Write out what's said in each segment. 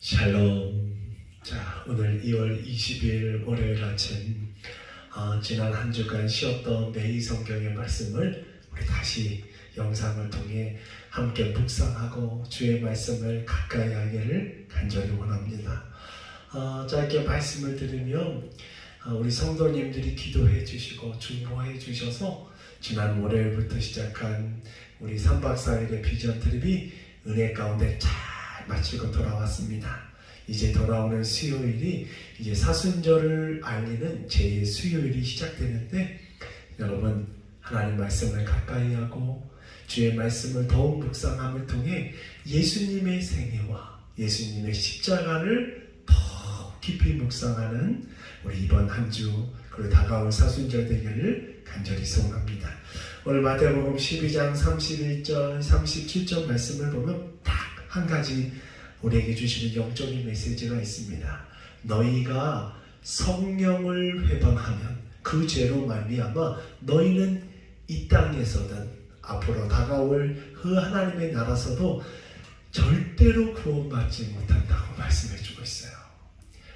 샬롬. 자, 오늘 2월 20일 월요일 아침, 어, 지난 한 주간 쉬었던 매일 성경의 말씀을 우리 다시 영상을 통해 함께 묵상하고 주의 말씀을 가까이 하기를 간절히 원합니다. 어, 짧게 말씀을 들으면 어, 우리 성도님들이 기도해 주시고 중보해 주셔서 지난 월요일부터 시작한 우리 3박 4일의 비전 트립이 은혜 가운데 잘 마치고 돌아왔습니다. 이제 돌아오는 수요일이 이제 사순절을 알리는 제 수요일이 시작되는데 여러분 하나님 말씀을 가까이 하고 주의 말씀을 더욱 묵상함을 통해 예수님의 생애와 예수님의 십자가를 더 깊이 묵상하는 우리 이번 한 주 그리고 다가올 사순절 되기를 간절히 소원합니다. 오늘 마태복음 12장 31절 37절 말씀을 보면 딱 한 가지 우리에게 주시는 영적인 메시지가 있습니다. 너희가 성령을 회방하면 그 죄로 말미암아 너희는 이 땅에서든 앞으로 다가올 그 하나님의 나라서도 절대로 구원받지 못한다고 말씀해 주고 있어요.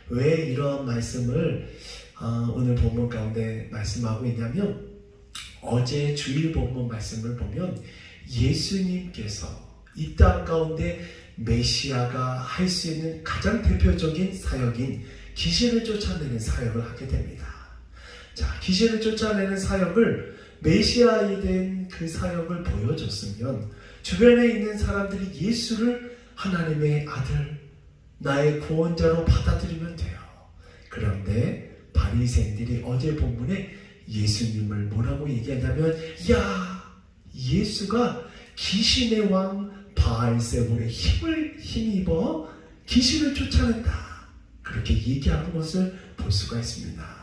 왜 이런 말씀을 어, 오늘 본문 가운데 말씀하고 있냐면 어제 주일 본문 말씀을 보면 예수님께서 이 땅 가운데 메시아가 할 수 있는 가장 대표적인 사역인 귀신을 쫓아내는 사역을 하게 됩니다. 자, 귀신을 쫓아내는 사역을 메시아에 대한 그 사역을 보여줬으면 주변에 있는 사람들이 예수를 하나님의 아들, 나의 구원자로 받아들이면 돼요. 그런데 바리새인들이 어제 본문에 예수님을 뭐라고 얘기하냐면 야 예수가 귀신의 왕 바알세불의 힘을 힘입어 귀신을 쫓아낸다 그렇게 얘기하는 것을 볼 수가 있습니다.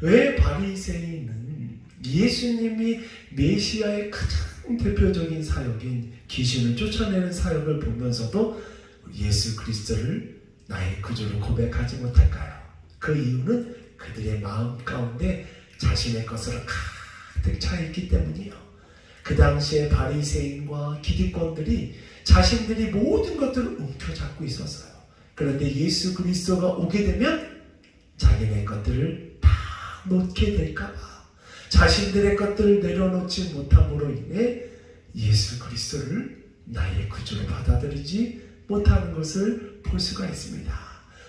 왜 바리새인은 예수님이 메시아의 가장 대표적인 사역인 귀신을 쫓아내는 사역을 보면서도 예수 그리스도를 나의 구주로 고백하지 못할까요? 그 이유는 그들의 마음 가운데 자신의 것으로 가득 차 있기 때문이요. 그 당시에 바리새인과 기득권들이 자신들이 모든 것들을 움켜잡고 있었어요. 그런데 예수 그리스도가 오게 되면 자기네 것들을 다 놓게 될까봐 자신들의 것들을 내려놓지 못함으로 인해 예수 그리스도를 나의 구주로 받아들이지 못하는 것을 볼 수가 있습니다.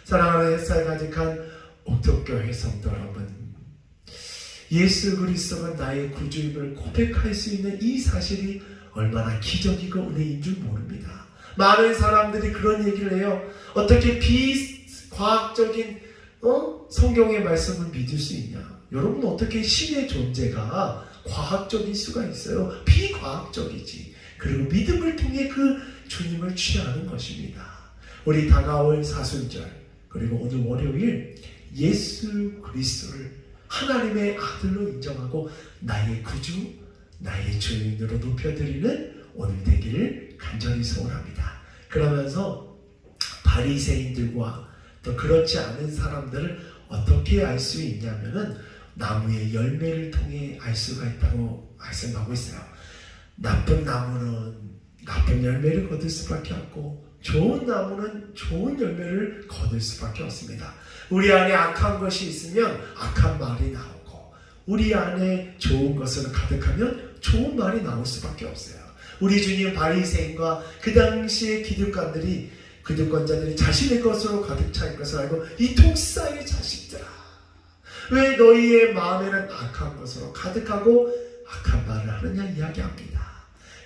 사랑하는 햇살 가득한 옥토교회 성도 여러분, 예수 그리스도가 나의 구주임을 고백할 수 있는 이 사실이 얼마나 기적이고 은혜인 줄 모릅니다. 많은 사람들이 그런 얘기를 해요. 어떻게 비과학적인 어? 성경의 말씀을 믿을 수 있냐? 여러분 어떻게 신의 존재가 과학적일 수가 있어요? 비과학적이지. 그리고 믿음을 통해 그 주님을 취하는 것입니다. 우리 다가올 사순절 그리고 오늘 월요일 예수 그리스도를 하나님의 아들로 인정하고 나의 구주, 나의 주인으로 높여드리는 오늘 되기를 간절히 소원합니다. 그러면서 바리새인들과 또 그렇지 않은 사람들을 어떻게 알 수 있냐면은 나무의 열매를 통해 알 수가 있다고 말씀하고 있어요. 나쁜 나무는 열매를 거둘 수밖에 없고 좋은 나무는 좋은 열매를 거둘 수밖에 없습니다. 우리 안에 악한 것이 있으면 악한 말이 나오고 우리 안에 좋은 것을 가득하면 좋은 말이 나올 수밖에 없어요. 우리 주님 바리새인과 그 당시의 기득권들이 기득권자들이 자신의 것으로 가득 차인 것을 알고 이 독사의 자식들아 왜 너희의 마음에는 악한 것으로 가득하고 악한 말을 하느냐 이야기합니다.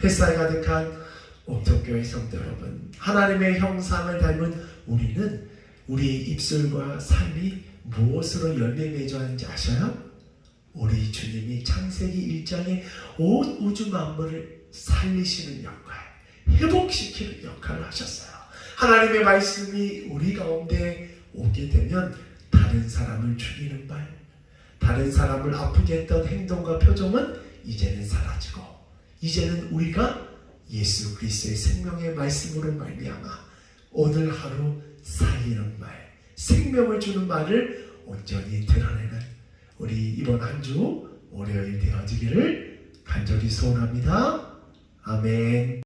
햇살 가득한 옥토교회 성도 여러분 하나님의 형상을 닮은 우리는 우리의 입술과 삶이 무엇으로 열매 맺어 하는지 아셔요? 우리 주님이 창세기 1장에 온 우주 만물을 살리시는 역할, 회복시키는 역할을 하셨어요. 하나님의 말씀이 우리 가운데 오게 되면 다른 사람을 죽이는 말, 다른 사람을 아프게 했던 행동과 표정은 이제는 사라지고 이제는 우리가 예수 그리스도의 생명의 말씀으로 말미암아 오늘 하루 살리는 말, 생명을 주는 말을 온전히 드러내는 우리 이번 한 주 월요일 되어지기를 간절히 소원합니다. 아멘.